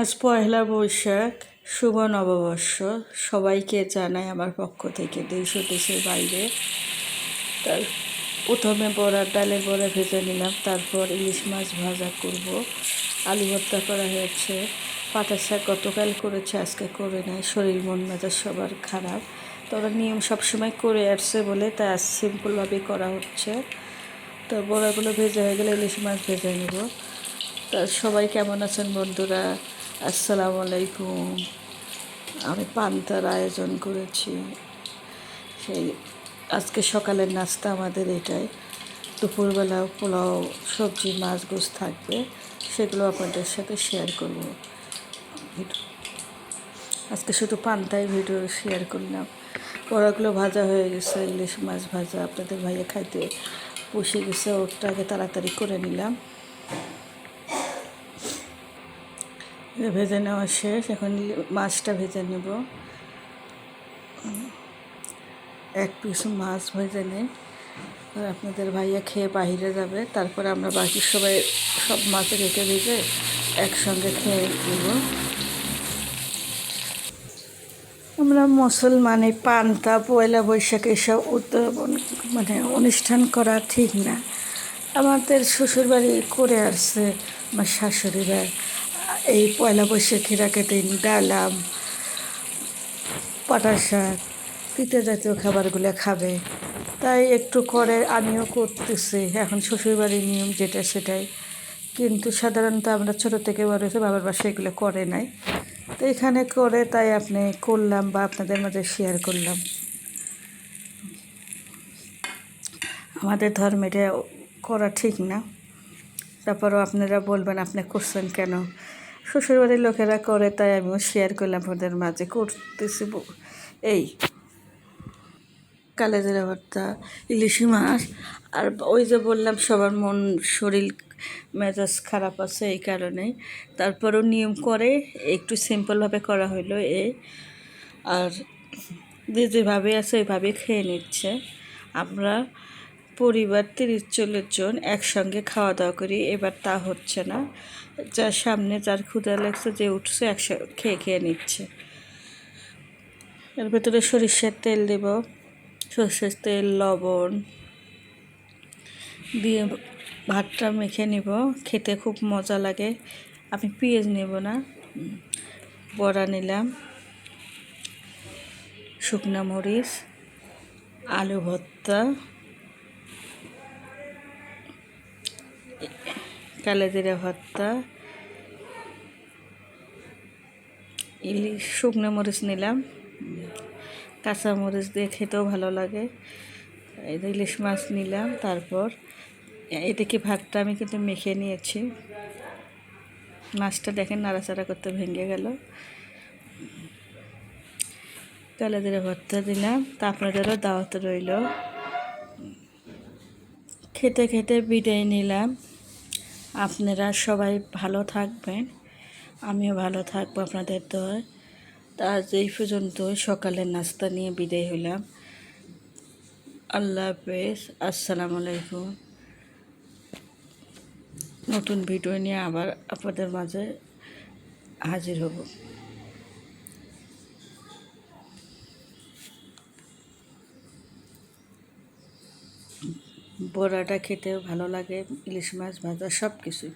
আজ পয়লা বৈশাখ, শুভ নববর্ষ। সবাইকে জানাই আমার পক্ষ থেকে দুইশো দেশের বাইরে। তার প্রথমে বড়ার ডালে বড়া ভেজে নিলাম, তারপর ইলিশ মাছ ভাজা করব। আলু ভর্তা করা হয়েছে। পাটা শাক গতকাল করেছে, আজকে করে নেয় শরীর, মন মেজাজ সবার খারাপ। তবে নিয়ম সবসময় করে আসছে বলে, তাই আজ সিম্পলভাবে করা হচ্ছে। তো বড়াগুলো ভেজে হয়ে গেলে ইলিশ মাছ ভেজে নেব। তা সবাই কেমন আছেন বন্ধুরা? আসসালামু আলাইকুম। আমি পান্তার আয়োজন করেছি। সেই আজকে সকালের নাস্তা আমাদের এটাই। দুপুরবেলা পোলাও, সবজি, মাছ গোস থাকবে। সেগুলো আপনাদের সাথে শেয়ার করব। আজকে শুধু পান্তায় ভিডিও শেয়ার করলাম। বড়াগুলো ভাজা হয়ে গেছে, ইলিশ মাছ ভাজা। আপনাদের ভাইয়া খাইতে বসে গেছে ওটাকে তাড়াতাড়ি করে নিলাম। ভেজে নেওয়া শেষ। এখন মাছটা ভেজে নেব। এক পিস মাছ ভেজে নেই। আর আপনাদের ভাইয়া খেয়ে বাহিরে যাবে। তারপরে আমরা বাকি সবাই সব মাছ রেখে ভেজে একসঙ্গে খেয়ে দেব আমরা মুসলমানে পান্তা, পয়লা বৈশাখ এসব উদ্যাপন মানে অনুষ্ঠান করা ঠিক না। আমাদের শ্বশুরবাড়ি করে আসছে আমার শাশুড়িরা। এই পয়লা বৈশাখীরাকে দিন ডালাম পাটা শাক, তিতে জাতীয় খাবারগুলো খাবে। তাই একটু করে আমিও করতেছি। এখন শ্বশুরবাড়ির নিয়ম যেটা সেটাই। কিন্তু সাধারণত আমরা ছোটো থেকে বড় হয়েছে, বাবার বাসায় এগুলো করে নাই। তো এখানে করে তাই আপনি করলাম বা আপনাদের মাঝে শেয়ার করলাম। আমাদের ধর্মে এটা করা ঠিক না। তারপরও আপনারা বলবেন, আপনি করছেন কেন? শ্বশুরবাড়ির লোকেরা করে, তাই আমিও শেয়ার করলাম আপনাদের মাঝে। করতেছি এই, কালেজের ভর্তা ইলিশি মাছ। আর ওই যে বললাম, সবার মন, শরীর মেজাজ খারাপ আছে এই কারণেই। তারপরও নিয়ম করে, একটু সিম্পলভাবে করা হইল এ। আর যে যেভাবে আছে ওইভাবে খেয়ে নিচ্ছে। আমরা পরিবার তিরিশ চল্লিশ জন একসঙ্গে খাওয়া দাওয়া করি, এবার তা হচ্ছে না। যার সামনে যার ক্ষুদা লাগছে যে উঠছে একসঙ্গে খেয়ে খেয়ে নিচ্ছে। এর ভেতরে সরিষার তেল দেব, সর্ষের তেল, লবণ দিয়ে ভাতটা মেখে নিব। খেতে খুব মজা লাগে। আমি পেঁয়াজ নেব না, বড়া নিলাম, শুকনা মরিচ, আলু ভর্তা কালেজিরা ভর্তা, ইলিশ, শুকনো মরিচ নিলাম। কাঁচা মরিচ দিয়ে খেতেও ভালো লাগে। ইলিশ মাছ নিলাম, তারপর এদিকে ভাতটা আমি কিন্তু মেখে নিয়েছি। মাছটা দেখেন নাড়াচাড়া করতে ভেঙে গেল। কালেজিরা ভর্তা দিলাম, তা আপনাদেরও দাওয়াতে রইল। খেতে খেতে বিদায় নিলাম। আপনারা সবাই ভালো থাকবেন। আমিও ভালো থাকব আপনাদের তো আজ এই পর্যন্ত সকালের নাস্তা নিয়ে বিদায় হইলাম আল্লাহ হাফেজ, আসসালামু আলাইকুম। নতুন ভিডিও নিয়ে আবার আপনাদের মাঝে হাজির হব। বড়াটা খেতেও ভালো লাগে ইলিশ মাছ ভাজা সব কিছুই